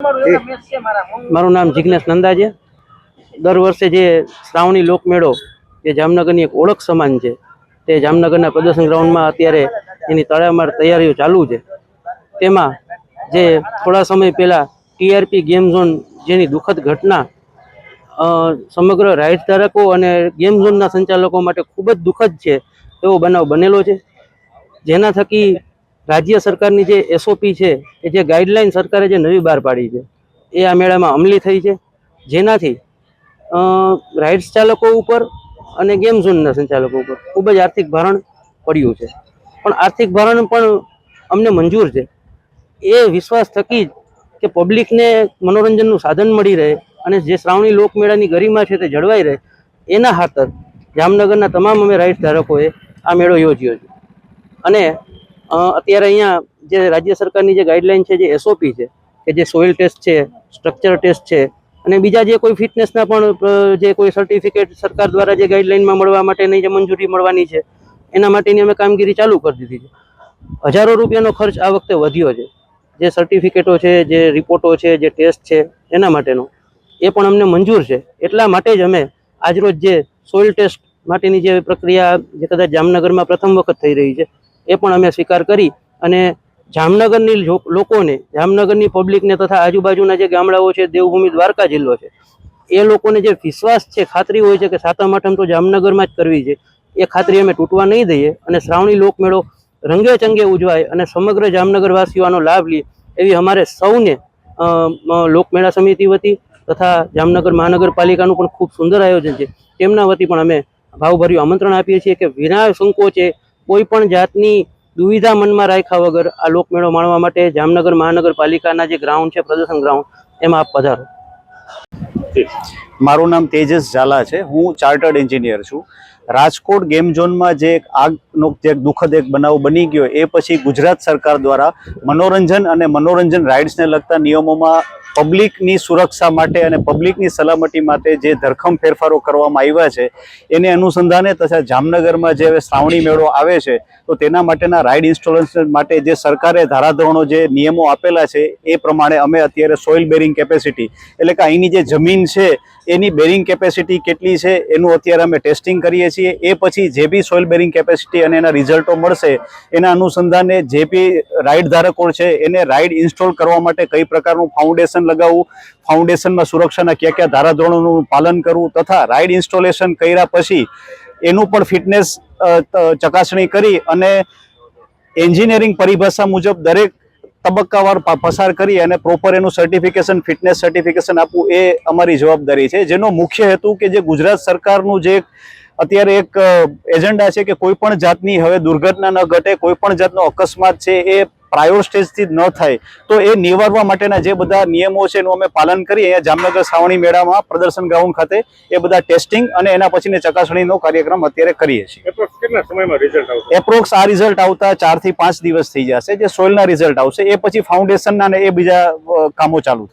મારું નામ જિજ્ઞેશ નંદા છે દર વર્ષે જે શ્રાવણી લોકમેળો જે જામનગરની એક ઓળખ સમાન છે તે જામનગરના પ્રદર્શન ગ્રાઉન્ડમાં અત્યારે એની તડામાર તૈયારીઓ ચાલુ છે. તેમાં જે થોડા સમય પહેલાં ટીઆરપી ગેમ ઝોન જેની દુઃખદ ઘટના સમગ્ર રાઇડ ધારકો અને ગેમ ઝોનના સંચાલકો માટે ખૂબ જ દુઃખદ છે એવો બનાવ બનેલો છે. જેના થકી રાજ્ય સરકારની જે એસઓપી છે, એ જે ગાઈડલાઈન સરકારે જે નવી બહાર પાડી છે, એ આ મેળામાં અમલી થઈ છે. જેનાથી રાઇડ્સ ચાલકો ઉપર અને ગેમ ઝોનના સંચાલકો ઉપર ખૂબ જ આર્થિક ભારણ પડ્યું છે. પણ આર્થિક ભારણ પણ અમને મંજૂર છે. એ વિશ્વાસ થકી જ કે પબ્લિકને મનોરંજનનું સાધન મળી રહે અને જે શ્રાવણી લોકમેળાની ગરિમા છે તે જળવાઈ રહે, એના ખાતર જામનગરના તમામ અમે રાઇડ્સ ધારકોએ આ મેળો યોજ્યો છે. અને અત્યારે અહીંયા જે રાજ્ય સરકારની જે ગાઈડલાઈન છે, જે એસઓપી છે, કે જે સોઇલ ટેસ્ટ છે સ્ટ્રક્ચર ટેસ્ટ છે, અને બીજા જે કોઈ ફિટનેસના પણ જે કોઈ સર્ટિફિકેટ સરકાર દ્વારા જે ગાઈડલાઈનમાં મળવા માટેની જે મંજૂરી મળવાની છે, એના માટેની અમે કામગીરી ચાલુ કરી દીધી છે. હજારો રૂપિયાનો ખર્ચ આ વખતે વધ્યો છે. જે સર્ટિફિકેટો છે, જે રિપોર્ટો છે, જે ટેસ્ટ છે, એના માટેનો. એ પણ અમને મંજૂર છે. એટલા માટે જ અમે આજરોજ જે સોઇલ ટેસ્ટ માટેની જે પ્રક્રિયા, જે કદાચ જામનગરમાં પ્રથમ વખત થઈ રહી છે એ પણ અમે સ્વીકાર કરી અને જામનગરની લોકોને, જામનગરની પબ્લિકને તથા આજુબાજુના જે ગામડાઓ છે, દેવભૂમિ દ્વારકા જિલ્લો છે, એ લોકોને જે વિશ્વાસ છે, ખાતરી હોય છે કે સાતમ આઠમ તો જામનગરમાં જ કરવી છે, એ ખાતરી અમે તૂટવા નહીં દઈએ અને શ્રાવણી લોકમેળો રંગે ચંગે ઉજવાય અને સમગ્ર જામનગરવાસીઓ આનો લાભ લે એવી અમારે સૌને લોકમેળા સમિતિ વતી તથા જામનગર મહાનગરપાલિકાનું પણ ખૂબ સુંદર આયોજન છે. તેમના વતી પણ અમે ભાવભર્યું આમંત્રણ આપીએ છીએ કે વિના સંકોચે કોઈ પણ જાતની દુવિધા મનમાં રાખ્યા વગર આ લોકમેળો માણવા માટે જામનગર મહાનગરપાલિકાના જે ગ્રાઉન્ડ છે, પ્રદર્શન ગ્રાઉન્ડ, એમાં આપ પધારો. મારું નામ તેજસ ઝાલા છે. હું ચાર્ટર્ડ એન્જિનિયર છું. રાજકોટ ગેમ ઝોનમાં જે એક આગનો જે દુઃખદ એક બનાવ બની ગયો, એ પછી ગુજરાત સરકાર દ્વારા મનોરંજન અને મનોરંજન રાઇડ્સને લગતા નિયમોમાં પબ્લિકની સુરક્ષા માટે અને પબ્લિકની સલામતી માટે જે ધરખમ ફેરફારો કરવામાં આવ્યા છે, એને અનુસંધાને તથા જામનગરમાં જે હવે શ્રાવણી મેળો આવે છે, તો તેના માટેના રાઇડ ઇન્સ્ટોલેશન માટે જે સરકારે ધારાધોરણો જે નિયમો આપેલા છે, એ પ્રમાણે અમે અત્યારે સોઇલ બેરિંગ કેપેસિટી, એટલે કે અહીંની જે જમીન છે, એની બેરિંગ કેપેસિટી કેટલી છે, એનું અત્યારે અમે ટેસ્ટિંગ કરીએ છીએ, એ પછી જે બી સોઇલ બેરિંગ કેપેસિટી અને એના રિઝલ્ટો મળશે, એના અનુસંધાને જે બી રાઇડ ધારકો છે, એને રાઇડ ઇન્સ્ટોલ કરવા માટે કઈ પ્રકારનું ફાઉન્ડેશન લગાવવું ફાઉન્ડેશનમાં સુરક્ષાના કયા કયા ધારાધોરણોનું પાલન કરવું તથા રાઇડ ઇન્સ્ટોલેશન કર્યા પછી એનું પણ ફિટનેસ ચકાસણી કરી અને એન્જિનિયરિંગ પરિભાષા મુજબ દરેક તબક્કાવાર પસાર કરી અને પ્રોપર એનું સર્ટિફિકેશન ફિટનેસ સર્ટિફિકેશન આપવું એ અમારી જવાબદારી છે. જેનો મુખ્ય હેતુ કે જે ગુજરાત સરકારનું જે અત્યારે એક એજન્ડા છે કે કોઈ પણ જાતની હવે દુર્ઘટના ન ઘટે, કોઈ પણ જાતનો અકસ્માત છે એ પ્રાયોર સ્ટેજથી ન થાય. તો એ નિવારવા માટેના જે બધા નિયમો છે એનું અમે પાલન કરી અહીંયા જામનગર શ્રાવણી મેળામાં પ્રદર્શન ગ્રાઉન્ડ ખાતે એ બધા ટેસ્ટિંગ અને એના પછીની ચકાસણીનો કાર્યક્રમ અત્યારે કરીએ છીએ. એપ્રોક્સ કેટલા સમયમાં રિઝલ્ટ આવશે? એપ્રોક્સ આ રિઝલ્ટ આવતા ચારથી પાંચ દિવસ થઈ જશે. જે સોઇલના રિઝલ્ટ આવશે એ પછી ફાઉન્ડેશનના ને એ બીજા કામો ચાલુ